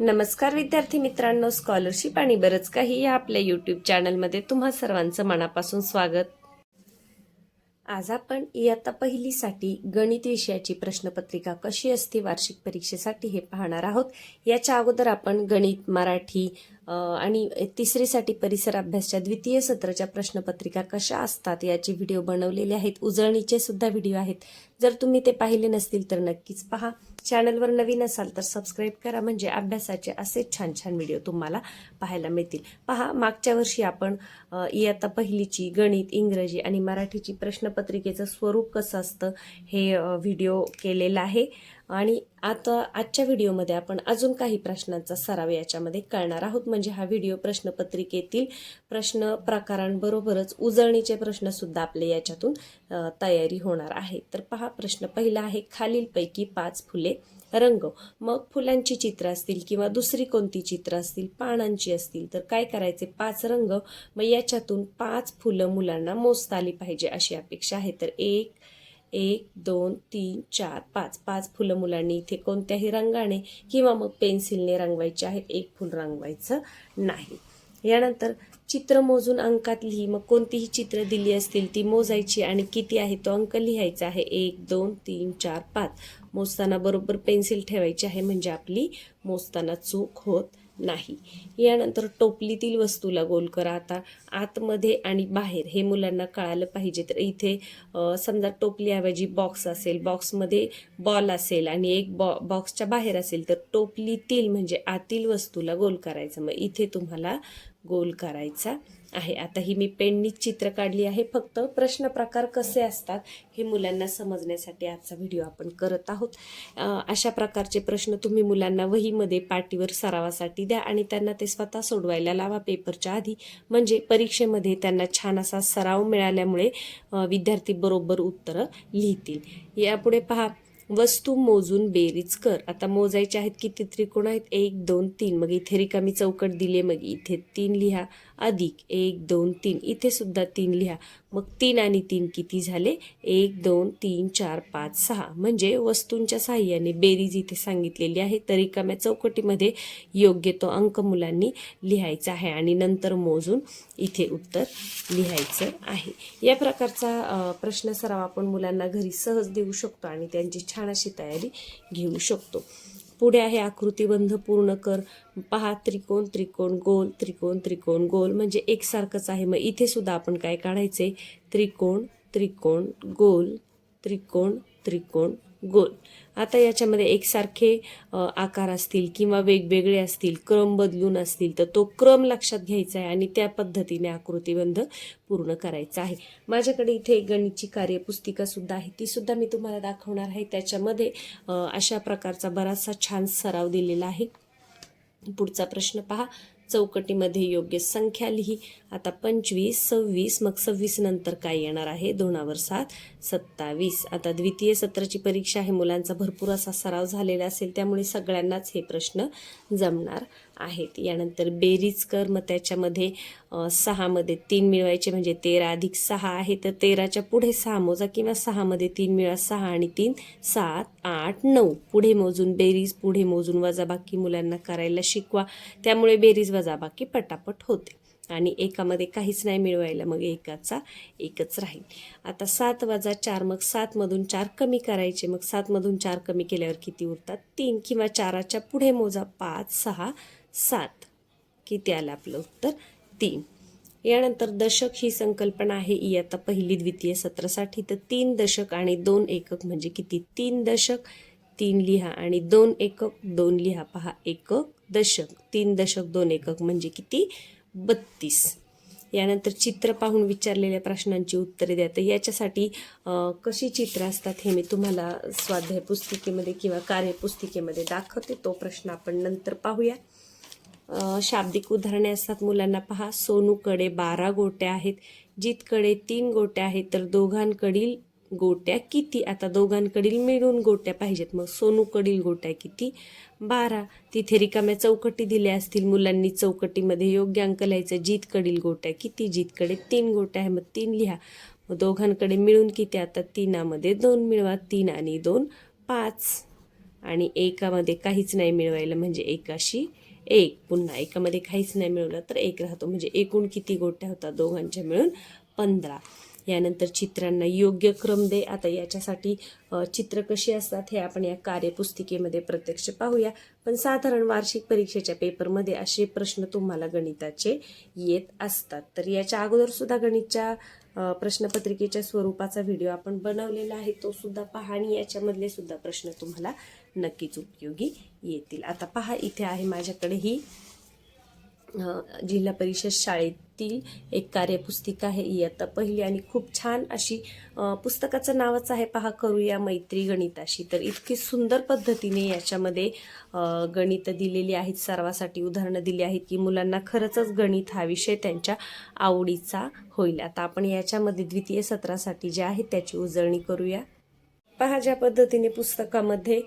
नमस्कार विद्यार्थी मित्रांनो स्कॉलरशिप आणि बरंच काही या आपल्या यूट्यूब चॅनलमध्ये तुम्हा सर्वांचं मनापासून स्वागत. आज आपण इयत्ता पहिलीसाठी गणित विषयाची प्रश्नपत्रिका कशी असते वार्षिक परीक्षेसाठी हे पाहणार आहोत. याच्या अगोदर आपण गणित मराठी आणि तिसरीसाठी परिसर अभ्यासच्या द्वितीय सत्राच्या प्रश्नपत्रिका कशा असतात याचे व्हिडिओ बनवलेले आहेत. उजळणीचे सुद्धा व्हिडिओ आहेत. जर तुम्ही ते पाहिले नसतील तर नक्कीच पहा. चॅनलवर नवीन असाल तर सबस्क्राईब करा म्हणजे अभ्यासाचे असे छान छान व्हिडिओ तुम्हाला पाहायला मिळतील. पहा मागच्या वर्षी आपण इयत्ता पहिलीची गणित इंग्रजी आणि मराठीची प्रश्नपत्रिकेचं स्वरूप कसं असतं हे व्हिडिओ केलेलं आहे. आणि आता आजच्या व्हिडिओमध्ये आपण अजून काही प्रश्नांचा सराव याच्यामध्ये करणार आहोत. म्हणजे हा व्हिडिओ प्रश्नपत्रिकेतील प्रश्न प्रकारांबरोबरच उजळणीचे प्रश्नसुद्धा आपले याच्यातून तयारी होणार आहे. तर पहा प्रश्न पहिला आहे खालीलपैकी पाच फुले रंग. मग फुलांची चित्र असतील किंवा दुसरी कोणती चित्र असतील पानांची असतील तर काय करायचे? पाच रंग. मग याच्यातून पाच फुलं मुलांना मोजता आली पाहिजे अशी अपेक्षा आहे. तर एक एक दोन तीन चार पाच. पाच फुलं मुलांनी इथे कोणत्याही रंगाने किंवा मग पेन्सिलने रंगवायचे आहेत एक फुल रंगवायचं नाही. यानंतर चित्र मोजून अंकात लिही. मग कोणतीही चित्र दिली असतील ती मोजायची आणि किती आहे तो अंक लिहायचा आहे. एक दोन तीन चार पाच. मोजताना बरोबर पेन्सिल ठेवायची आहे म्हणजे आपली मोजताना चूक होत नाही. यानंतर टोपलीतील वस्तूला गोल करा आता. आतमध्ये आणि बाहेर हे मुलांना कळालं पाहिजे. तर इथे समजा टोपलीऐवजी बॉक्स असेल बॉक्समध्ये बॉल असेल आणि एक बॉ बॉक्सच्या बाहेर असेल तर टोपलीतील म्हणजे आतील वस्तूला गोल करायचं. मग इथे तुम्हाला गोल करायचा. आहे. आता ही मी पेननीच चित्र काढली आहे. फक्त प्रश्न प्रकार कसे असतात हे मुलांना समजण्यासाठी आजचा व्हिडिओ आपण करत आहोत. अशा प्रकारचे प्रश्न तुम्ही मुलांना वहीमध्ये पाटीवर सरावासाठी द्या आणि त्यांना ते स्वतः सोडवायला लावा पेपरच्या आधी. म्हणजे परीक्षेमध्ये त्यांना छान असा सराव मिळाल्यामुळे विद्यार्थी बरोबर उत्तरं लिहितील. यापुढे पहा. वस्तू मोजून बेरीज कर. आता मोजायचे आहेत किती त्रिकोण आहेत? एक दोन तीन. मग इथे रिकामी चौकट दिले मग इथे तीन लिहा. अधिक एक दोन तीन. इथे सुद्धा तीन लिहा. मग तीन आणि तीन किती झाले? एक दोन तीन चार पाच सहा. म्हणजे वस्तूंच्या सहाय्याने बेरीज इथे सांगितलेली आहे. तर रिकाम्या चौकटीमध्ये योग्य तो अंक मुलांनी लिहायचा आहे. आणि नंतर मोजून इथे उत्तर लिहायचं आहे. या प्रकारचा प्रश्न सराव आपण मुलांना घरी सहज देऊ शकतो आणि त्यांची छान अशी तयारी घेऊ शकतो. पुढे आहे आकृतीबंध पूर्ण कर. पहा त्रिकोण त्रिकोण गोल त्रिकोण त्रिकोण गोल. म्हणजे एकसारखंच आहे. मग इथे सुद्धा आपण काय काढायचे? त्रिकोण त्रिकोण गोल त्रिकोण त्रिकोण गोल आता याच्यामध्ये एकसारखे आकार असतील किंवा वेगवेगळे असतील क्रम बदलून असतील तर तो क्रम लक्षात घ्यायचा आहे आणि त्या पद्धतीने आकृतीबंध पूर्ण करायचा आहे. माझ्याकडे इथे एक गणितची कार्यपुस्तिकासुद्धा आहे. तीसुद्धा मी तुम्हाला दाखवणार आहे. त्याच्यामध्ये अशा प्रकारचा बराचसा छान सराव दिलेला आहे. पुढचा प्रश्न पहा. चौकटीमध्ये योग्य संख्या लिही. आता पंचवीस सव्वीस मग सव्वीस नंतर काय येणार आहे? दोनावर सात सत्तावीस. आता द्वितीय सत्राची परीक्षा आहे. मुलांचा भरपूर असा सराव झालेला असेल त्यामुळे सगळ्यांनाच हे प्रश्न जमणार. आहेत यानंतर बेरीज कर मग त्याच्यामध्ये सहामध्ये तीन मिळवायचे म्हणजे तेरा अधिक सहा आहे. तर तेराच्या पुढे सहा मोजा किंवा सहामध्ये तीन मिळा सहा आणि तीन सात आठ नऊ. पुढे मोजून बेरीज पुढे मोजून वजाबाकी मुलांना करायला शिकवा. त्यामुळे बेरीज वजाबाकी पटापट होते. आणि एकामध्ये काहीच नाही मिळवायला मग एकाचा एकच राहील. आता सात वजा चार मग सातमधून चार कमी करायचे. मग सातमधून चार कमी केल्यावर किती उरतात? तीन किंवा चाराच्या पुढे मोजा पाच सहा सात. किती आलं आपलं उत्तर? तीन. यानंतर दशक ही संकल्पना आहे इयत्ता पहिली द्वितीय सत्रासाठी. तर तीन दशक आणि दोन एकक म्हणजे किती? तीन दशक तीन लिहा आणि दोन एकक दोन लिहा. पहा एकक दशक. तीन दशक दोन एकक म्हणजे किती? बत्तीस. यानंतर चित्र पाहून विचारलेल्या प्रश्नांची उत्तरे द्या. तर याच्यासाठी कशी चित्र असतात हे मी तुम्हाला स्वाध्याय पुस्तिकेमध्ये किंवा कार्यपुस्तिकेमध्ये दाखवते. तो प्रश्न आपण नंतर पाहूया. शाब्दिक उदाहरणे असतात मुलांना. पहा सोनूकडे बारा गोट्या आहेत. जितकडे तीन गोट्या आहेत तर दोघांकडील गोट्या किती? आता दोघांकडील मिळून गोट्या पाहिजेत. मग सोनूकडील गोट्या किती? बारा. तिथे रिकाम्या चौकटी दिल्या असतील मुलांनी. चौकटीमध्ये योग्य अंक लिहायचं. जितकडील गोट्या किती? जितकडे तीन गोट्या आहे मग तीन लिहा. मग दोघांकडे मिळून किती? आता तीनामध्ये दोन मिळवा. तीन आणि दोन पाच. आणि एकामध्ये काहीच नाही मिळवायला म्हणजे एकाशी एक पुन्हा एकामध्ये काहीच नाही मिळवलं तर एक राहतो. म्हणजे एकूण किती गोट्या होतात दोघांच्या मिळून? पंधरा. यानंतर चित्रांना योग्य क्रम दे. आता याच्यासाठी चित्र कशी असतात हे आपण या कार्यपुस्तिकेमध्ये प्रत्यक्ष पाहूया. पण साधारण वार्षिक परीक्षेच्या पेपरमध्ये असे प्रश्न तुम्हाला गणिताचे येत असतात. तर याच्या अगोदरसुद्धा गणितच्या प्रश्नपत्रिकेच्या स्वरूपाचा व्हिडिओ आपण बनवलेला आहे. तो सुद्धा पहा आणि याच्यामधले सुद्धा प्रश्न तुम्हाला नक्कीच उपयोगी येतील. आता पहा इथे आहे माझ्याकडे ही जिल्हा परिषद शाळेतील एक कार्यपुस्तिका आहे. इयत्ता पहिली आणि खूप छान अशी पुस्तकाचं नावच आहे पहा करूया मैत्री गणिताशी. तर इतकी सुंदर पद्धतीने याच्यामध्ये गणितं दिलेली आहेत सर्वासाठी उदाहरणं दिली आहेत की मुलांना खरंच गणित हा विषय त्यांच्या आवडीचा होईल. आता आपण याच्यामध्ये द्वितीय सत्रासाठी जे आहे त्याची उजळणी करूया. पहा ज्या पद्धतीने पुस्तकामध्ये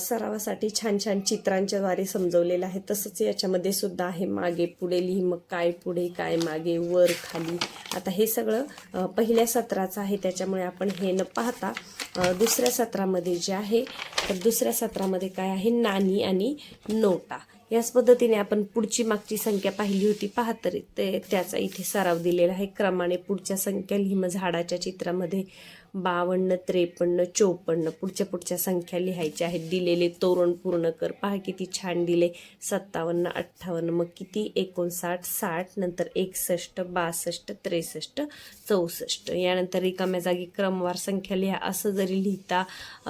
सरावासाठी छान छान चित्रांच्या द्वारे समजवलेलं आहे. तसंच याच्यामध्ये सुद्धा आहे मागे पुढे लिही मग काय पुढे काय मागे वर खाली. आता हे सगळं पहिल्या सत्राचं आहे. त्याच्यामुळे आपण हे न पाहता दुसऱ्या सत्रामध्ये जे आहे तर दुसऱ्या सत्रामध्ये काय आहे? नाणी आणि नोटा. याच पद्धतीने आपण पुढची मागची संख्या पाहिली होती. पाहतरी ते त्याचा इथे सराव दिलेला आहे. क्रमाने पुढच्या संख्या लिहिम झाडाच्या चित्रामध्ये. बावन्न त्रेपन्न चोपन्न पुढच्या पुढच्या संख्या लिहायच्या आहेत. दिलेले तोरण पूर्ण कर. पहा किती छान दिले. सत्तावन्न अठ्ठावन्न मग किती? एकोणसाठ साठ नंतर एकसष्ट बासष्ट त्रेसष्ट चौसष्ट. यानंतर रिकाम्या जागी क्रमवार संख्या लिहा. असं जरी लिहिता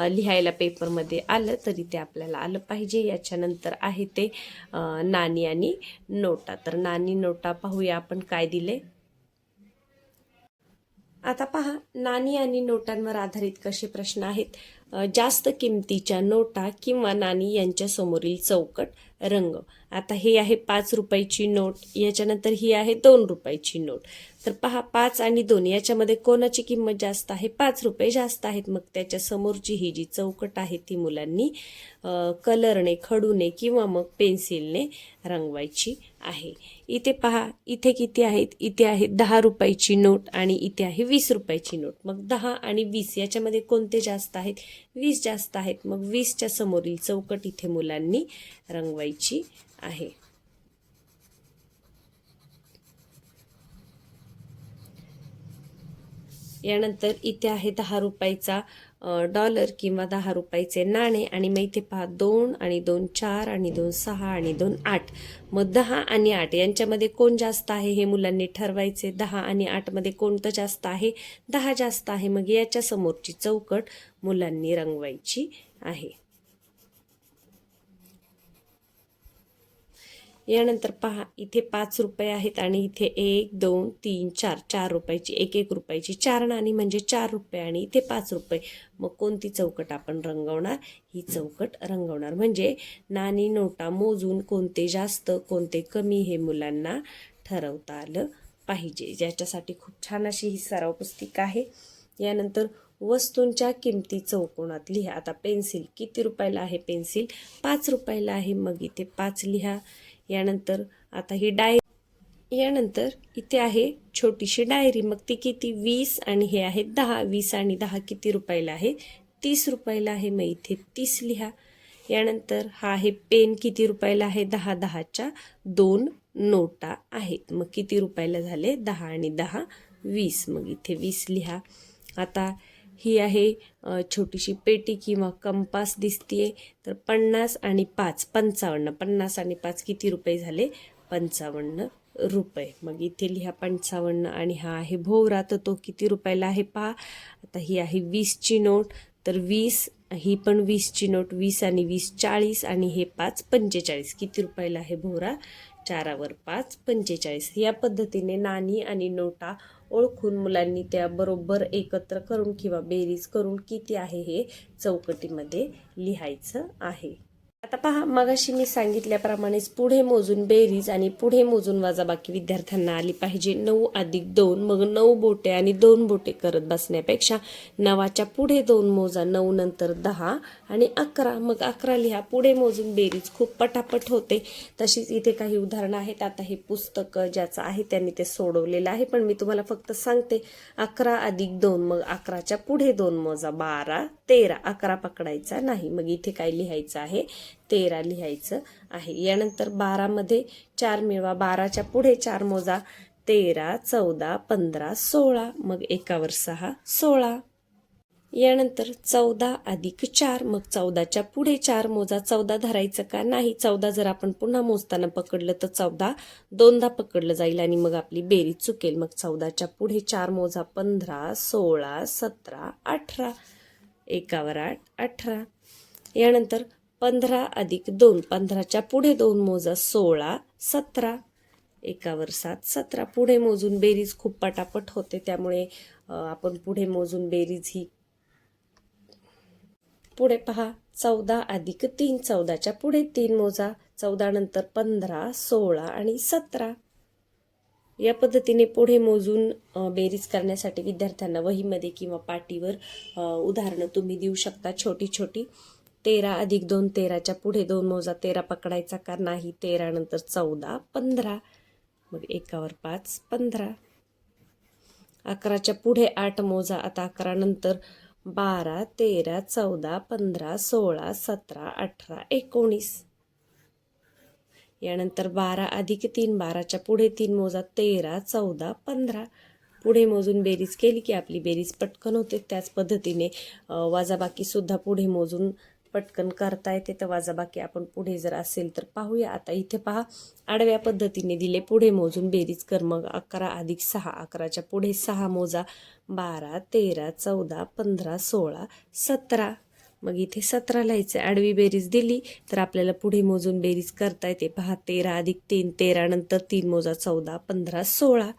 लिहायला पेपरमध्ये आलं तरी ते आपल्याला आलं पाहिजे. याच्यानंतर आहे ते नाणी आणि नोटा. तर नाणी नोटा पाहूया आपण काय दिले. आता पहा नाणी आणि नोटांवर आधारित कसे प्रश्न आहेत? जास्त किमतीच्या नोटा किंवा नाणी यांच्या समोरील चौकट रंग. आता हे आहे पाच रुपयाची नोट याच्यानंतर ही आहे दोन रुपयाची नोट. तर पहा पाच आणि दोन याच्यामध्ये कोणाची किंमत जास्त आहे? पाच रुपये जास्त आहेत. मग त्याच्या समोरची ही जी चौकट आहे ती मुलांनी कलरने खडूने किंवा मग पेन्सिलने रंगवायची आहे. इथे पहा इथे किती आहेत? इथे आहे दहा रुपयाची नोट आणि इथे आहे वीस रुपयाची नोट. मग दहा आणि वीस याच्यामध्ये कोणते जास्त आहेत? वीस जास्त आहेत. मग वीसच्या समोरील चौकट इथे मुलांनी रंगवायची आहे. यानंतर इथे आहे दहा रुपयाचा डॉलर किंवा दहा रुपयाचे नाणे आणि मग इथे पहा दोन आणि दोन चार आणि दोन सहा आणि दोन आठ. मग दहा आणि आठ यांच्यामध्ये कोण जास्त आहे हे मुलांनी ठरवायचे. दहा आणि आठमध्ये कोणतं जास्त आहे? दहा जास्त आहे. मग याच्या समोरची चौकट मुलांनी रंगवायची आहे. यानंतर पहा इथे पाच रुपये आहेत आणि इथे एक दोन तीन चार चार रुपयाची एक एक रुपयाची चार नाणी म्हणजे चार रुपये आणि इथे पाच रुपये. मग कोणती चौकट आपण रंगवणार? ही चौकट रंगवणार. म्हणजे नाणी नोटा मोजून कोणते जास्त कोणते कमी हे मुलांना ठरवता आलं पाहिजे. ज्याच्यासाठी खूप छान अशी ही सराव पुस्तिका आहे. यानंतर वस्तूंच्या किमती चौकोनात लिहा. आता पेन्सिल किती रुपयाला आहे? पेन्सिल पाच रुपयाला आहे. मग इथे पाच लिहा. यानंतर आता ही डायरी यानंतर इथे आहे छोटीशी डायरी. मग ती किती? वीस आणि हे आहे दहा. वीस आणि दहा किती रुपयाला आहे? तीस रुपयाला आहे. मग इथे तीस लिहा. यानंतर हा आहे पेन. किती रुपयाला आहे? दहा. दहाच्या दोन नोटा आहेत. मग किती रुपयाला झाले? दहा आणि दहा. वीस. मग इथे वीस लिहा. आता ही आहे छोटीशी पेटी किंवा कंपास दिसतीये. तर पन्नास आणि पाच पंचावन्न. पन्नास आणि पाच किती रुपये झाले? पंचावन्न रुपये. मग इथे लिहा पंचावन्न आणि हा आहे भोवरा. तर तो किती रुपयाला आहे पहा? आता ही आहे वीसची नोट. तर वीस ही पण वीसची नोट. वीस आणि वीस चाळीस आणि हे पाच पंचेचाळीस. किती रुपयाला आहे भोवरा? चारावर पाच पंचेचाळीस. या पद्धतीने नाणी आणि नोटा ओळखून मुलांनी त्या बरोबर एकत्र करून किंवा बेरीज करून किती आहे हे चौकटीमध्ये लिहायचं आहे. आता पहा मगाशी मी सांगितल्याप्रमाणेच पुढे मोजून बेरीज आणि पुढे मोजून वजाबाकी विद्यार्थ्यांना आली पाहिजे. नऊ अधिक दोन मग नऊ बोटे आणि दोन बोटे करत बसण्यापेक्षा नवाच्या पुढे दोन मोजा नऊ नंतर दहा आणि अकरा मग अकरा लिहा. पुढे मोजून बेरीज. खूप पटापट होते. तशीच इथे काही उदाहरणं आहेत. आता हे पुस्तक ज्याचं आहे त्यांनी ते सोडवलेलं आहे. पण मी तुम्हाला फक्त सांगते अकरा अधिक दोन मग अकराच्या पुढे दोन मोजा. बारा तेरा. अकरा पकडायचा नाही. मग इथे काय लिहायचं आहे? तेरा लिहायचं आहे. यानंतर बारामध्ये चार मिळवा. बाराच्या पुढे चार मोजा. तेरा चौदा पंधरा सोळा. मग एकावर सहा सोळा. यानंतर चौदा अधिक चार मग चौदाच्या पुढे चार मोजा. चौदा धरायचं का? नाही. चौदा जर आपण पुन्हा मोजताना पकडलं तर चौदा दोनदा पकडलं जाईल आणि मग आपली बेरीज चुकेल. मग चौदाच्या पुढे चार मोजा. पंधरा सोळा सतरा अठरा. एकावर आठ अठरा. यानंतर पंधरा अधिक दोन. पंधराच्या पुढे दोन मोजा. सोळा सतरा. एकावर सात सतरा. पुढे मोजून बेरीज खूप पटापट होते. त्यामुळे आपण पुढे मोजून बेरीज ही पुढे पहा. चौदा अधिक तीन. चौदाच्या पुढे तीन मोजा. चौदा नंतर पंधरा सोळा आणि सतरा. या पद्धतीने पुढे मोजून बेरीज करण्यासाठी विद्यार्थ्यांना वहीमध्ये किंवा पाटीवर उदाहरणं तुम्ही देऊ शकता. छोटी छोटी. तेरा अधिक दोन. तेराच्या पुढे दोन मोजा. तेरा पकडायचा का? नाही. तेरा नंतर चौदा. पंधरा. मग एकावर पाच. पंधरा. अकराच्या पुढे आठ मोजा. आता अकरा नंतर बारा तेरा चौदा पंधरा सोळा सतरा अठरा एकोणीस. यानंतर बारा अधिक तीन बाराच्या पुढे तीन मोजा तेरा चौदा पंधरा. पुढे मोजून बेरीज केली की आपली बेरीज पटकन होते. त्याच पद्धतीने वाजाबाकीसुद्धा वजाबाकीसुद्धा पुढे मोजून पटकन करता येते तर वजाबाकी आपण पुढे जर असेल तर पाहूया. आता इथे पहा आडव्या पद्धतीने दिले पुढे मोजून बेरीज. कर मग अकरा अधिक सहा. अकराच्या पुढे सहा मोजा. बारा तेरा चौदा पंधरा सोळा सतरा. मग इथे सतरा लिहायचं आडवी बेरीज दिली तर आपल्याला पुढे मोजून बेरीज करता येते पहा. तेरा अधिक तीन. तेरा नंतर तीन मोजा. चौदा पंधरा सोळा.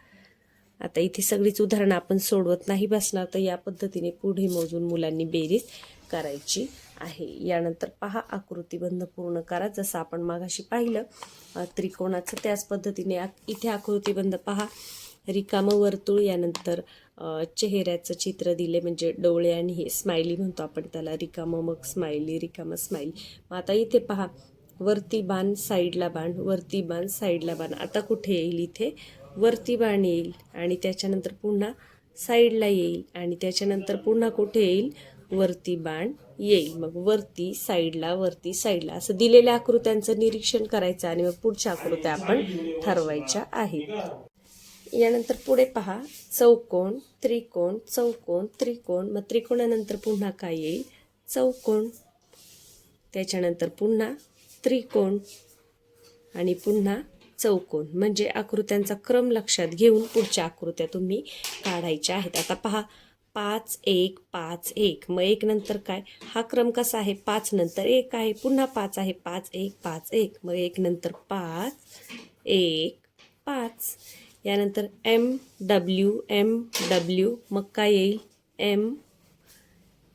आता इथे सगळीच उदाहरणं आपण सोडवत नाही बसणार. तर या पद्धतीने पुढे मोजून मुलांनी बेरीज करायची. आहे. यानंतर पहा आकृतीबंध पूर्ण करा. जसं आपण मागाशी पाहिलं त्रिकोणाचं त्याच पद्धतीने आक- इथे आकृतीबंध पहा. रिकामं वर्तुळ यानंतर चेहऱ्याचं चित्र दिले म्हणजे डोळे आणि हे स्माइली म्हणतो आपण त्याला. रिकामं मग स्माइली रिकामं स्माइली मग आता इथे पहा वरती बाण साईडला बाण वरती बाण साईडला बाण. आता कुठे येईल इथे? वरती बाण येईल आणि त्याच्यानंतर पुन्हा साईडला येईल आणि त्याच्यानंतर पुन्हा कुठे येईल? वरती बाण येईल. मग वरती साईडला वरती साईडला. असं दिलेल्या आकृत्यांचं निरीक्षण करायचं आणि मग पुढच्या आकृत्या आपण ठरवायच्या आहेत. यानंतर पुढे पहा. चौकोन त्रिकोण चौकोन त्रिकोण. मग त्रिकोणानंतर पुन्हा काय येईल? चौकोन. त्याच्यानंतर पुन्हा त्रिकोण आणि पुन्हा चौकोन. म्हणजे आकृत्यांचा क्रम लक्षात घेऊन पुढच्या आकृत्या तुम्ही काढायच्या आहेत. आता पहा. पाच एक पाच एक. मग एक नंतर काय? हा क्रम कसा आहे? पाच नंतर एक आहे. पुन्हा पाच आहे. पाच एक पाच एक. मग एक नंतर पाच एक पाच. यानंतर एम डब्ल्यू एम डब्ल्यू. मग काय येईल? एम.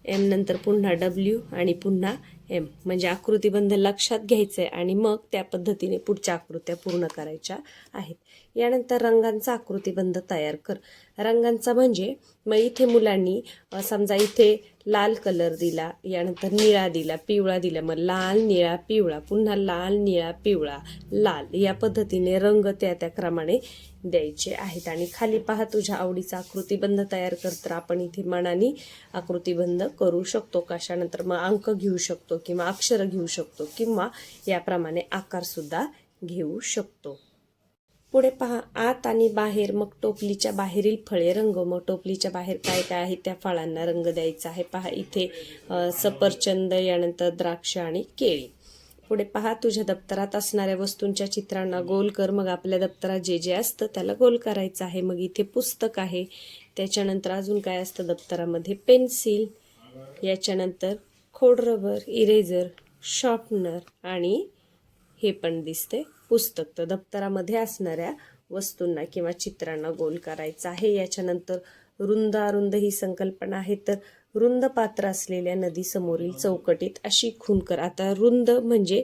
एम नंतर पुन्हा डब्ल्यू आणि पुन्हा एम. म्हणजे आकृतीबंध लक्षात घ्यायचं आहे आणि मग त्या पद्धतीने पुढच्या आकृत्या पूर्ण करायच्या आहेत. यानंतर रंगांचा आकृतीबंध तयार कर. रंगांचा म्हणजे मग इथे मुलांनी समजा इथे लाल कलर दिला यानंतर निळा दिला पिवळा दिला मग लाल निळा पिवळा पुन्हा लाल निळा पिवळा लाल या पद्धतीने रंग त्या त्या क्रमाने द्यायचे आहेत. आणि खाली पहा तुझ्या आवडीचा आकृतीबंध तयार कर तर आपण इथे मनाने आकृतीबंध करू शकतो. कशानंतर मग अंक घेऊ शकतो किंवा अक्षरं घेऊ शकतो किंवा याप्रमाणे आकारसुद्धा घेऊ शकतो. पुढे पहा आत आणि बाहेर मग टोपलीच्या बाहेरील फळे रंग. मग टोपलीच्या बाहेर काय काय आहे? त्या फळांना रंग द्यायचा आहे. पहा इथे सफरचंद यानंतर द्राक्ष आणि केळी. पुढे पहा तुझ्या दप्तरात असणाऱ्या वस्तूंच्या चित्रांना गोल कर. मग आपल्या दप्तरात जे जे असतं त्याला गोल करायचं आहे. मग इथे पुस्तक आहे. त्याच्यानंतर अजून काय असतं दप्तरामध्ये? पेन्सिल. याच्यानंतर खोड रबर इरेझर शॉर्पनर आणि हे पण दिसते. पुस्तक तर दप्तरामध्ये असणाऱ्या वस्तूंना किंवा चित्रांना गोल करायचं आहे. याच्यानंतर रुंद अरुंद ही संकल्पना आहे. तर रुंद पात्र असलेल्या नदीसमोरील चौकटीत अशी खून कर. आता रुंद म्हणजे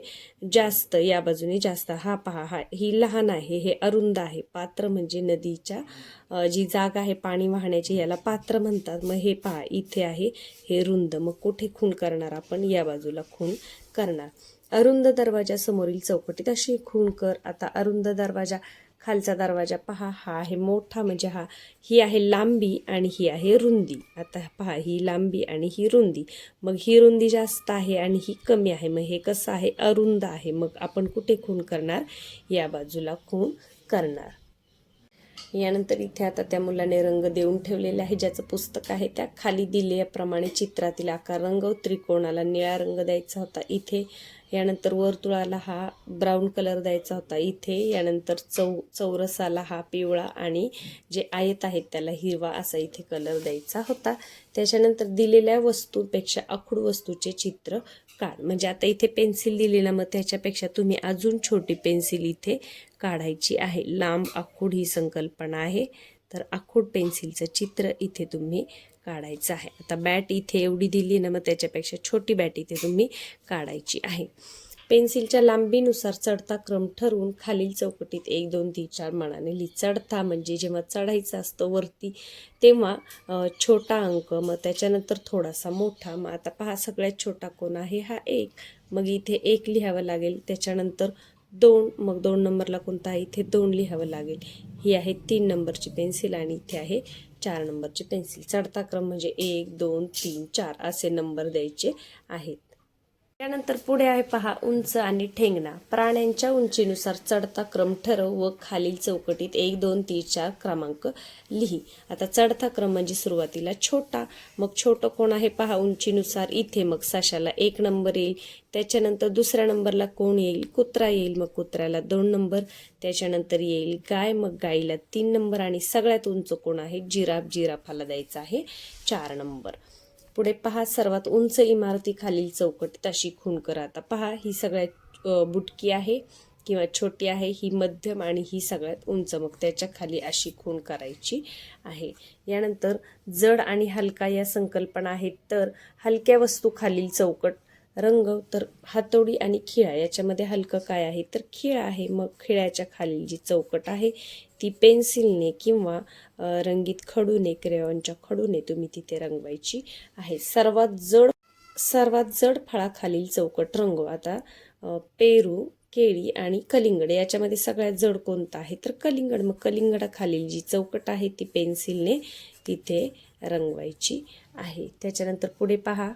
जास्त या बाजूने जास्त. हा पहा हा ही लहान आहे हे अरुंद आहे. पात्र म्हणजे नदीच्या जी जागा आहे पाणी वाहण्याची याला पात्र म्हणतात. मग हे पहा इथे आहे हे रुंद. मग कुठे खून करणार आपण? या बाजूला खून करणार. अरुंद दरवाजा समोरील चौकटीत अशी खून कर आता अरुंद दरवाजा खालचा दरवाजा पहा. हा आहे मोठा म्हणजे हा ही आहे लांबी आणि ही आहे रुंदी. आता पहा ही लांबी आणि ही रुंदी. मग ही रुंदी जास्त आहे आणि ही कमी आहे. मग हे कसं आहे? अरुंद आहे. मग आपण कुठे खून करणार? या बाजूला खून करणार. यानंतर इथे आता त्या मुलाने रंग देऊन ठेवलेले आहे ज्याचं पुस्तक आहे त्या. खाली दिलेल्याप्रमाणे चित्रातील आकार रंग त्रिकोणाला निळा रंग द्यायचा होता. इथे यानंतर वर्तुळाला हा ब्राऊन कलर द्यायचा होता. इथे यानंतर चौ चौरसाला हा पिवळा आणि जे आयत आहेत त्याला हिरवा असा इथे कलर द्यायचा होता. त्याच्यानंतर दिलेल्या वस्तूपेक्षा आखूड वस्तूचे चित्र काढ. म्हणजे आता इथे पेन्सिल दिली ना मग त्याच्यापेक्षा तुम्ही अजून छोटी पेन्सिल इथे काढायची आहे. लांब आखूड ही संकल्पना आहे. तर आखूड पेन्सिलचं चित्र इथे तुम्ही काढायचं आहे. आता बॅट इथे एवढी दिली ना मग त्याच्यापेक्षा छोटी बॅट इथे तुम्ही काढायची आहे. पेन्सिलच्या लांबीनुसार चढता क्रम ठरवून खालील चौकटीत एक दोन तीन चार मनाने लिही. चढता म्हणजे जेव्हा चढायचा असतो वरती तेव्हा छोटा अंक मग त्याच्यानंतर थोडासा मोठा. मग आता पहा सगळ्यात छोटा कोण आहे? हा एक. मग इथे एक लिहावं लागेल. त्याच्यानंतर दोन मग दोन नंबरला कोणता आहे? इथे दोन लिहावं लागेल. ही आहे तीन नंबरची पेन्सिल आणि इथे आहे चार नंबरचे पेन्सिल. चढता क्रम म्हणजे एक दोन तीन चार असे नंबर द्यायचे आहेत. त्यानंतर पुढे आहे पहा उंच आणि ठेंगणा. प्राण्यांच्या उंचीनुसार चढता क्रम ठरव व खालील चौकटीत एक दोन तीन चार क्रमांक लिही. आता चढता क्रम म्हणजे सुरुवातीला छोटा मग छोटं कोण आहे पहा उंचीनुसार इथे मग साशाला एक नंबर येईल त्याच्यानंतर दुसऱ्या नंबरला कोण येईल कुत्रा येईल मग कुत्र्याला दोन नंबर त्याच्यानंतर येईल गाय मग गाईला तीन नंबर आणि सगळ्यात उंच कोण आहे जिराफ जिराफाला द्यायचा आहे चार नंबर. पुढे पहा सर्वात उंच इमारतीखालील चौकट. तशी खूण करा. आता पहा ही सगळ्यात बुटकी आहे किंवा छोटी आहे ही मध्यम आणि ही सगळ्यात उंच. मग त्याच्याखाली अशी खूण करायची आहे. यानंतर जड आणि हलका या संकल्पना आहेत. तर हलक्या वस्तू खालील चौकट रंग तर हातोडी आणि खिळा याच्यामध्ये हलकं काय आहे? तर खिळा आहे. मग खिळ्याच्या खालील जी चौकट आहे ती पेन्सिलने किंवा रंगीत खडूने क्रेयॉनच्या खडूने तुम्ही तिथे रंगवायची आहे. सर्वात जड सर्वात जड फळाखालील चौकट रंगव आता. पेरू केळी आणि कलिंगड याच्यामध्ये सगळ्यात जड कोणतं आहे? तर कलिंगड. मग कलिंगडाखालील जी चौकट आहे ती पेन्सिलने तिथे रंगवायची आहे. त्याच्यानंतर पुढे पहा.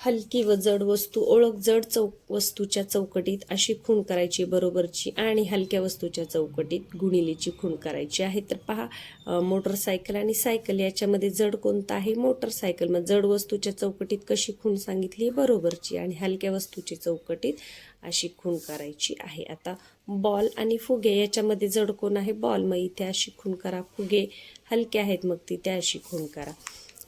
हलकी व जड वस्तू ओळख जड चौक वस्तूच्या चौकटीत अशी खूण करायची बरोबरची आणि हलक्या वस्तूच्या चौकटीत गुणिलेची खूण करायची आहे. तर पहा मोटरसायकल आणि सायकल याच्यामध्ये जड कोणतं आहे? मोटरसायकल मग जड वस्तूच्या चौकटीत कशी खूण सांगितली? बरोबरची आणि हलक्या वस्तूची चौकटीत अशी खूण करायची आहे. आता बॉल आणि फुगे याच्यामध्ये जड कोण आहे? बॉल. मग इथे अशी खूण करा. फुगे हलके आहेत मग तिथे अशी खूण करा.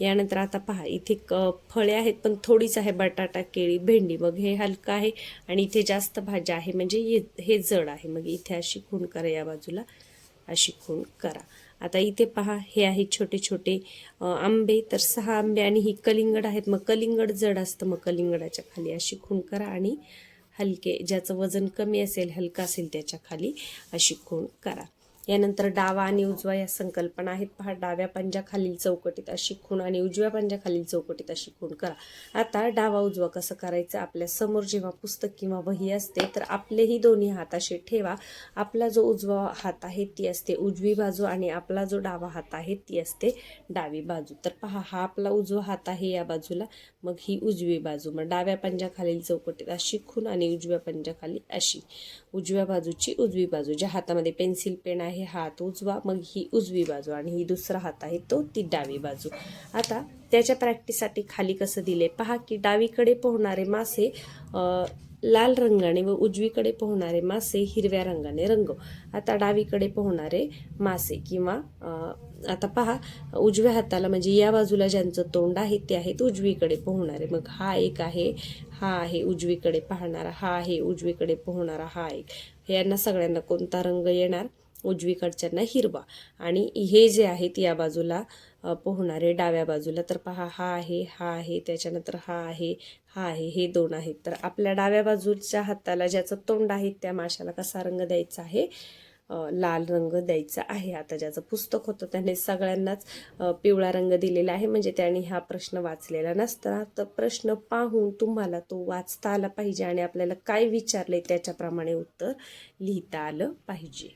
यानंतर आता पहा इथे क फळे आहेत पण थोडीच आहे बटाटा केळी भेंडी मग हे हलकं आहे. आणि इथे जास्त भाज्या आहे म्हणजे हे- हे जड आहे. मग इथे अशी खूण करा या बाजूला. अशी खूण करा. आता इथे पहा हे आहे छोटे छोटे आंबे. तर सहा आंबे आणि ही कलिंगड आहेत. मग कलिंगड जड असतं मग कलिंगडाच्या खाली अशी खूण करा आणि हलके ज्याचं वजन कमी असेल हलकं असेल त्याच्याखाली अशी खूण करा. यानंतर डावा आणि उजवा या संकल्पना आहेत. पहा डाव्या पंजाखालील चौकटीत अशी खूण आणि उजव्या पंजाखालील चौकटीत अशी खूण करा. आता डावा उजवा कसं करायचं? आपल्यासमोर जेव्हा पुस्तक किंवा वही असते तर आपलेही दोन्ही हात असे ठेवा. आपला जो उजवा हात आहे ती असते उजवी बाजू आणि आपला जो डावा हात आहे ती असते डावी बाजू. तर पहा हा आपला उजवा हात आहे या बाजूला मग ही उजवी बाजू. मग डाव्या पंजाखालील चौकटीत अशी खूण आणि उजव्या पंजाखाली अशी. उजव्या बाजूची उजवी बाजू. ज्या हातामध्ये पेन्सिल पेन आहे हात उजवा मग ही उजवी बाजू आणि ही दुसरा हात आहे तो ती डावी बाजू. आता त्याच्या प्रॅक्टिससाठी खाली कसं दिले पहा की डावीकडे पोहणारे मासे लाल रंगाने व उजवीकडे पोहणारे मासे हिरव्या रंगाने रंग आता डावीकडे पोहणारे मासे किंवा आता पहा उजव्या हाताला म्हणजे या बाजूला ज्यांचं तोंड आहे ते आहेत उजवीकडे पोहणारे. मग हा एक आहे हा आहे उजवीकडे पाहणारा हा आहे उजवीकडे पोहणारा हा एक. यांना सगळ्यांना कोणता रंग येणार? उजवीकडच्यांना हिरवा. आणि हे जे आहेत या बाजूला पोहणारे डाव्या बाजूला. तर पहा हा आहे हा आहे त्याच्यानंतर हा आहे हा आहे हे दोन आहेत. तर आपल्या डाव्या बाजूच्या हाताला ज्याचं तोंड आहे त्या माशाला कसा रंग द्यायचा आहे? लाल रंग द्यायचा आहे. आता ज्याचं पुस्तक होतं त्याने सगळ्यांनाच पिवळा रंग दिलेला आहे. म्हणजे त्याने हा प्रश्न वाचलेला नसता. तर प्रश्न पाहून तुम्हाला तो वाचता आला पाहिजे आणि आपल्याला काय विचारले त्याच्याप्रमाणे उत्तर लिहिता आलं पाहिजे.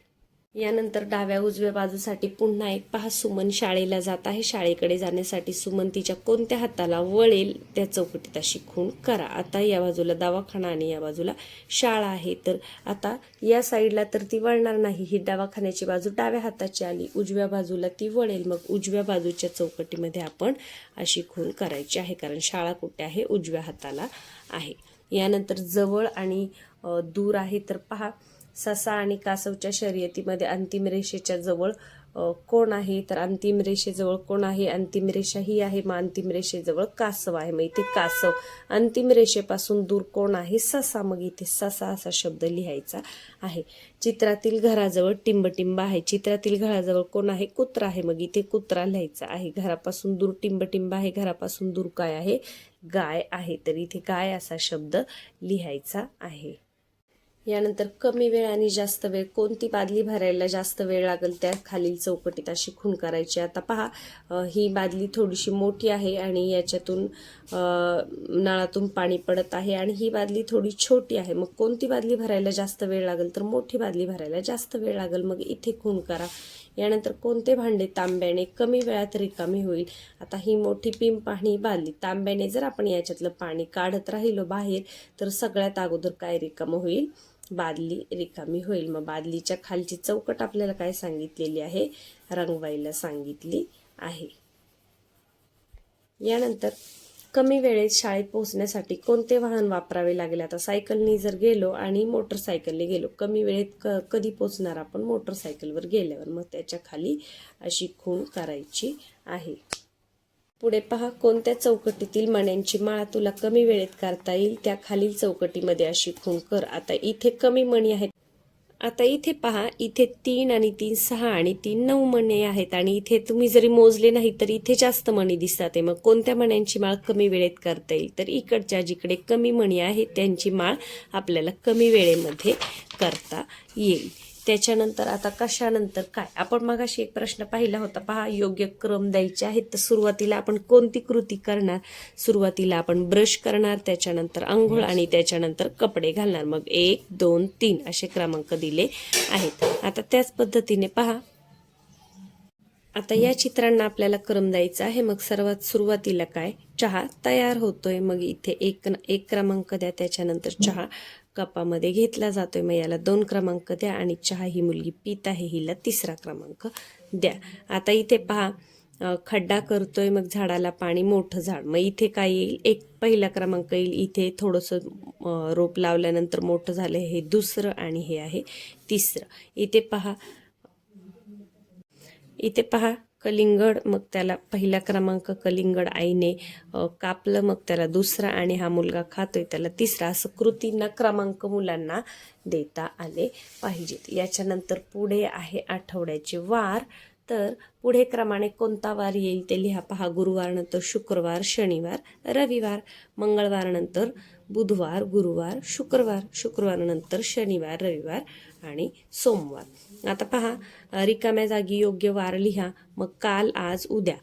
यानंतर डाव्या उजव्या बाजूसाठी पुन्हा एक पहा सुमन शाळेला जात आहे. शाळेकडे जाण्यासाठी सुमन तिच्या कोणत्या हाताला वळेल त्या चौकटीत अशी खूण करा. आता या बाजूला दवाखाना आणि या बाजूला शाळा आहे. तर आता या साईडला तर ती वळणार नाही. ही दवाखान्याची बाजू डाव्या हाताची आली उजव्या बाजूला ती वळेल. मग उजव्या बाजूच्या चौकटीमध्ये आपण अशी खूण करायची आहे कारण शाळा कुठे आहे? उजव्या हाताला आहे. यानंतर जवळ आणि दूर आहे. तर पहा ससा आणि कासवच्या शर्यतीमध्ये अंतिम रेषेच्या जवळ कोण आहे? तर अंतिम रेषेजवळ कोण आहे? अंतिम रेषा ही आहे मग अंतिम रेषेजवळ कासव आहे. मग इथे कासव. अंतिम रेषेपासून दूर कोण आहे? ससा. मग इथे ससा असा शब्द लिहायचा आहे. चित्रातील घराजवळ टिंबटिंब आहे. चित्रातील घराजवळ कोण आहे? कुत्रा आहे. मग इथे कुत्रा लिहायचा आहे. घरापासून दूर टिंबटिंब आहे. घरापासून दूर काय आहे? गाय आहे. तर इथे गाय असा शब्द लिहायचा आहे. यानंतर कमी वेळ आणि जास्त वेळ कोणती बादली भरायला जास्त वेळ लागेल? त्या खालील चौकटीत अशी खूण करायची. आता पहा ही बादली थोडीशी मोठी आहे आणि याच्यातून नळातून पाणी पडत आहे आणि ही बादली थोडी छोटी आहे. मग कोणती बादली भरायला जास्त वेळ लागेल? तर मोठी बादली भरायला जास्त वेळ लागेल. मग इथे खूण करा. यानंतर कोणते भांडे? तांब्याने कमी वेळात रिकामी होईल. आता ही मोठी पिंप आणि बादली. तांब्याने जर आपण याच्यातलं पाणी काढत राहिलो बाहेर तर सगळ्यात अगोदर काय रिकामं होईल? बादली रिकामी होईल. मग बादलीच्या खालची चौकट आपल्याला काय सांगितलेली आहे? रंगवायला सांगितली आहे. यानंतर कमी वेळेत शाळेत पोहोचण्यासाठी कोणते वाहन वापरावे लागेल? आता सायकलनी जर गेलो आणि मोटरसायकलने गेलो कमी वेळेत क कधी पोचणार आपण? मोटरसायकलवर गेल्यावर. मग त्याच्याखाली अशी खूण करायची आहे. पुढे पहा कोणत्या चौकटीतील मण्यांची माळा तुला कमी वेळेत करता येईल? त्या खालील चौकटीमध्ये अशी खूण कर. आता इथे कमी मणी आहेत. आता इथे पहा इथे तीन आणि तीन सहा आणि तीन नऊ मणे आहेत. आणि इथे तुम्ही जरी मोजले नाही तर इथे जास्त मणी दिसतात. आहे मग कोणत्या मण्यांची माळ कमी वेळेत करता येईल? तर इकडच्या जिकडे कमी मणी आहेत त्यांची माळ आपल्याला कमी वेळेमध्ये करता येईल. त्याच्यानंतर आता कशानंतर काय? आपण मगाशी एक प्रश्न पाहिला होता पहा योग्य क्रम द्यायचे आहेत तर सुरुवातीला आपण कोणती कृती करणार? सुरुवातीला आपण ब्रश करणार त्याच्यानंतर आंघोळ आणि त्याच्यानंतर कपडे घालणार. मग एक दोन तीन असे क्रमांक दिले आहेत. आता त्याच पद्धतीने पहा. आता या चित्रांना आपल्याला क्रम द्यायचा आहे. मग सर्वात सुरुवातीला काय? चहा तयार होतोय. मग इथे एक एक क्रमांक द्या त्याच्यानंतर चहा. कपामध्ये घेतला जातोय. मग याला दोन क्रमांक द्या आणि चहा ही मुलगी पित आहे हिला तिसरा क्रमांक द्या. आता इथे पहा खड्डा करतोय मग झाडाला पाणी मोठं झाड. मग इथे काय येईल? एक पहिला क्रमांक येईल. इथे थोडंसं रोप लावल्यानंतर मोठं झालं हे दुसरं आणि हे आहे तिसरं. इथे पहा इथे पहा कलिंगड मग त्याला पहिला क्रमांक कलिंगड आईने कापलं मग त्याला दुसरा आणि हा मुलगा खातोय त्याला तिसरा. असं कृतींना क्रमांक मुलांना देता आले पाहिजेत. याच्यानंतर पुढे आहे आठवड्याचे वार. तर पुढे क्रमाने कोणता वार येईल ते लिहा. पहा गुरुवार नंतर शुक्रवार शनिवार रविवार मंगळवारनंतर बुधवार गुरुवार शुक्रवार शुक्रवारनंतर शनिवार रविवार आणि सोमवार. आता पहा रिकाम्या जागी योग्य वार लिहा. मग काल आज उद्या.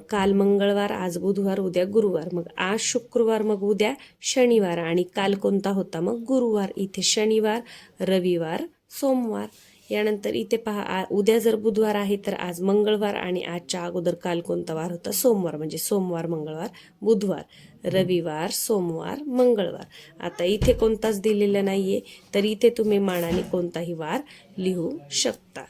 काल मंगळवार आज बुधवार उद्या गुरुवार. मग आज शुक्रवार मग उद्या शनिवार. आणि काल कोणता होता? मग गुरुवार. इथे शनिवार रविवार सोमवार. यानंतर इथे पहा आ- उद्या जर बुधवार आहे तर आज मंगळवार आणि आजच्या अगोदर काल कोणता वार होता? सोमवार म्हणजे सोमवार मंगळवार बुधवार रविवार सोमवार मंगळवार. आता इथे कोणताच दिलेला नाहीये तर इथे तुम्ही मानाने कोणताही वार लिहू शकता.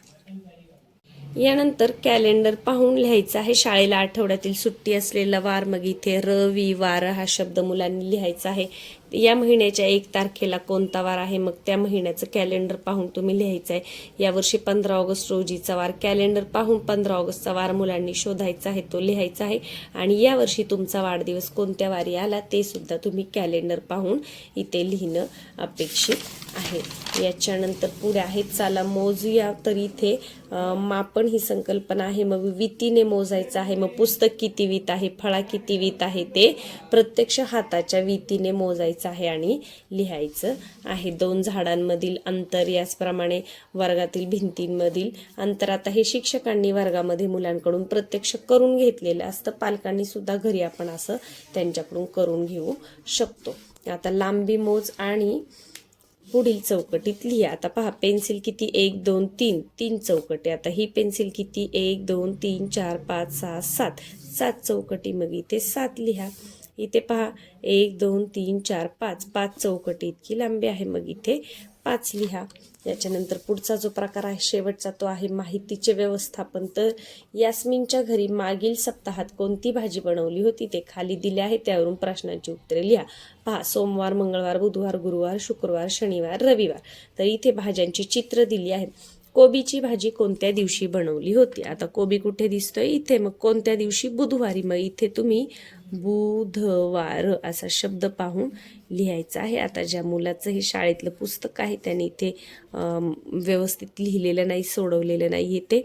यानंतर कॅलेंडर पाहून लिहायचं आहे. शाळेला आठवड्यातील सुट्टी असलेला वार मग इथे रविवार हा शब्द मुलांनी लिहायचा आहे. या महिन्याच्या एक तारखेला कोणता वार आहे? मग त्या महिन्याचं कॅलेंडर पाहून तुम्ही लिहायचं आहे यावर्षी पंधरा ऑगस्ट रोजीचा वार. कॅलेंडर पाहून पंधरा ऑगस्टचा वार मुलांनी शोधायचा आहे तो लिहायचा आहे. आणि यावर्षी तुमचा वाढदिवस कोणत्या वारी आला ते सुद्धा तुम्ही कॅलेंडर पाहून इथे लिहिणं अपेक्षित आहे याच्यानंतर पुढे आहे चाला मोजूया तर इथे मापण मापन ही संकल्पना आहे. मग वितीने मोजायचं आहे. मग पुस्तक किती वित आहे? फळा किती वित आहे? ते प्रत्यक्ष हाताच्या वितीने मोजायचं आहे आणि लिहायचं आहे. दोन झाडांमधील अंतर याचप्रमाणे वर्गातील भिंतींमधील अंतर. आता हे शिक्षकांनी वर्गामध्ये मुलांकडून प्रत्यक्ष करून घेतलेलं असतं. पालकांनी सुद्धा घरी आपण असं त्यांच्याकडून करून घेऊ शकतो. आता लांबी मोज आणि पुढील चौकटीत लिहा आता पहा पेन्सिल किती? एक दोन तीन. तीन चौकटी. आता ही पेन्सिल किती? एक दोन तीन चार पाच सहा सात. सात चौकटी मग इथे सात लिहा. इथे पहा एक दोन तीन चार पाच. पाच चौकटी इतकी लांबी आहे. मग इथे पाच लिहा. याच्यानंतर पुढचा जो प्रकार आहे शेवटचा तो आहे माहितीचे व्यवस्थापन. तर यास्मिनच्या घरी मागील सप्ताहात कोणती भाजी बनवली होती? ते खाली दिले आहे. त्यावरून प्रश्नांची उत्तरे लिहा. पहा सोमवार मंगळवार बुधवार गुरुवार शुक्रवार शनिवार रविवार. तर इथे भाज्यांची चित्र दिली आहेत. कोबीची भाजी कोणत्या दिवशी बनवली होती? आता कोबी कुठे दिसतोय? इथे. मग कोणत्या दिवशी? बुधवारी. मग इथे तुम्ही बुधवार असा शब्द पाहून लिहायचा आहे. आता ज्या मुलाचं हे शाळेतलं पुस्तक आहे त्याने इथे व्यवस्थित लिहिलेलं नाही सोडवलेलं नाही येते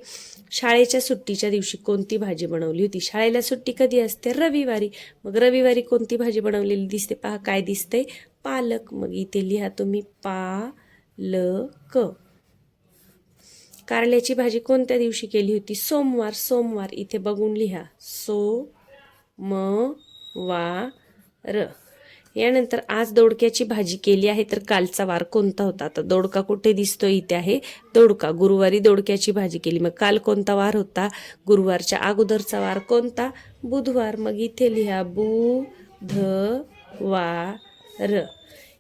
शाळेच्या सुट्टीच्या दिवशी कोणती भाजी बनवली होती? शाळेला सुट्टी कधी असते? रविवारी. मग रविवारी कोणती भाजी बनवलेली दिसते? पहा काय दिसतंय? पालक. मग इथे लिहा तुम्ही पालक. कारल्याची भाजी कोणत्या दिवशी केली होती? सोमवार सोमवार. इथे बघून लिहा. सो म वा र यानंतर आज दोडक्याची भाजी केली आहे तर कालचा वार कोणता होता? आता दोडका कुठे दिसतो इथे आहे. दोडका गुरुवारी दोडक्याची भाजी केली. मग काल कोणता वार होता? गुरुवारच्या अगोदरचा वार कोणता? बुधवार. मग इथे लिहा बु ध वा र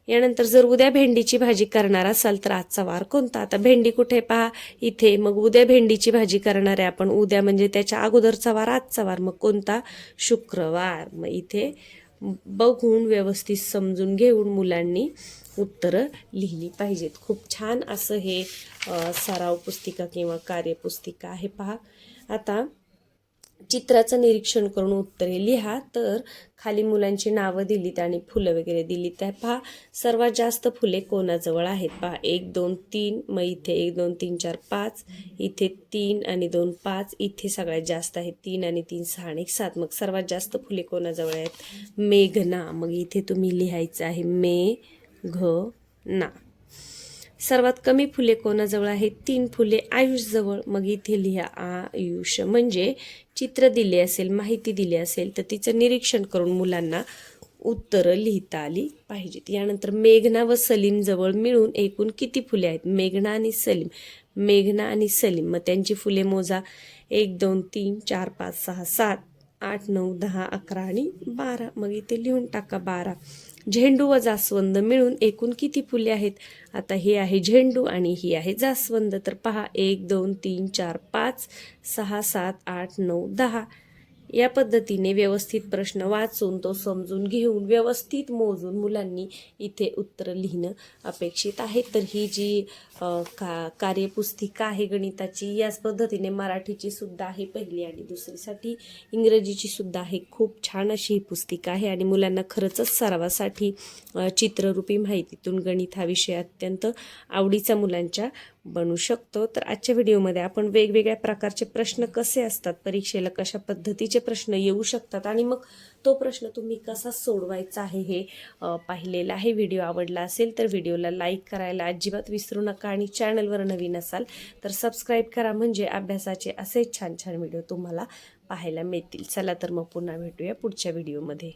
यानंतर जर उद्या भेंडीची भाजी करणार असाल तर आजचा वार कोणता? आता भेंडी कुठे पहा? इथे. मग उद्या भेंडीची भाजी करणार आहे आपण. उद्या म्हणजे त्याच्या अगोदरचा वार आजचा वार. मग कोणता? शुक्रवार. मग इथे बघून व्यवस्थित समजून घेऊन मुलांनी उत्तरं लिहिली पाहिजेत. खूप छान असं हे सराव पुस्तिका किंवा कार्यपुस्तिका आहे पहा. आता चित्राचं निरीक्षण करून उत्तरे लिहा. तर खाली मुलांची नावं दिलीत आणि फुलं वगैरे दिली त्या पहा सर्वात जास्त फुले कोणाजवळ आहेत? पहा एक दोन तीन. मग इथे एक दोन तीन चार पाच. इथे तीन आणि दोन पाच. इथे सगळ्यात जास्त आहेत. तीन आणि तीन सहा आणि सात. मग सर्वात जास्त फुले कोणाजवळ आहेत? मेघना. मग इथे तुम्ही लिहायचं आहे. मे घ ना सर्वात कमी फुले कोणाजवळ आहेत? तीन फुले आयुषजवळ. मग इथे लिहा आयुष. म्हणजे चित्र दिले असेल माहिती दिली असेल तर तिचं निरीक्षण करून मुलांना उत्तरं लिहिता आली पाहिजेत. यानंतर मेघना व सलीमजवळ मिळून एकूण किती फुले आहेत? मेघना आणि सलीम. मेघना आणि सलीम. मग त्यांची फुले मोजा. एक दोन तीन चार पाच सहा सात आठ नऊ दहा अकरा आणि बारा. मग इथे लिहून टाका बारा. झेंडू व जास्वंद मिळून एकूण किती फुले आहेत? आता हे आहे झेंडू आणि ही आहे जास्वंद. तर पहा एक दोन तीन चार पाच सहा सात आठ नऊ दहा. या पद्धतीने व्यवस्थित प्रश्न वाचून तो समजून घेऊन व्यवस्थित मोजून मुलांनी इथे उत्तर लिहिणं अपेक्षित आहे. तर ही जी का कार्यपुस्तिका आहे गणिताची याच पद्धतीने मराठीची सुद्धा आहे पहिली आणि दुसरीसाठी इंग्रजीची सुद्धा आहे. खूप छान अशी ही पुस्तिका आहे आणि मुलांना खरंच सरावासाठी चित्ररूपी माहितीतून गणित हा विषय अत्यंत आवडीचा मुलांच्या बनू शकतो. तर आजच्या व्हिडिओमध्ये आपण वेगवेगळ्या प्रकारचे प्रश्न कसे असतात परीक्षेला कशा पद्धतीचे प्रश्न येऊ शकतात आणि मग तो प्रश्न तुम्ही कसा सोडवायचा आहे हे पाहिलेला आहे. व्हिडिओ आवडला असेल तर व्हिडिओला लाईक करायला अजिबात विसरू नका आणि चॅनलवर नवीन असाल तर सबस्क्राईब करा. म्हणजे अभ्यासाचे असे छान छान व्हिडिओ तुम्हाला पाहायला मिळतील. चला तर मग पुन्हा भेटूया पुढच्या व्हिडिओमध्ये.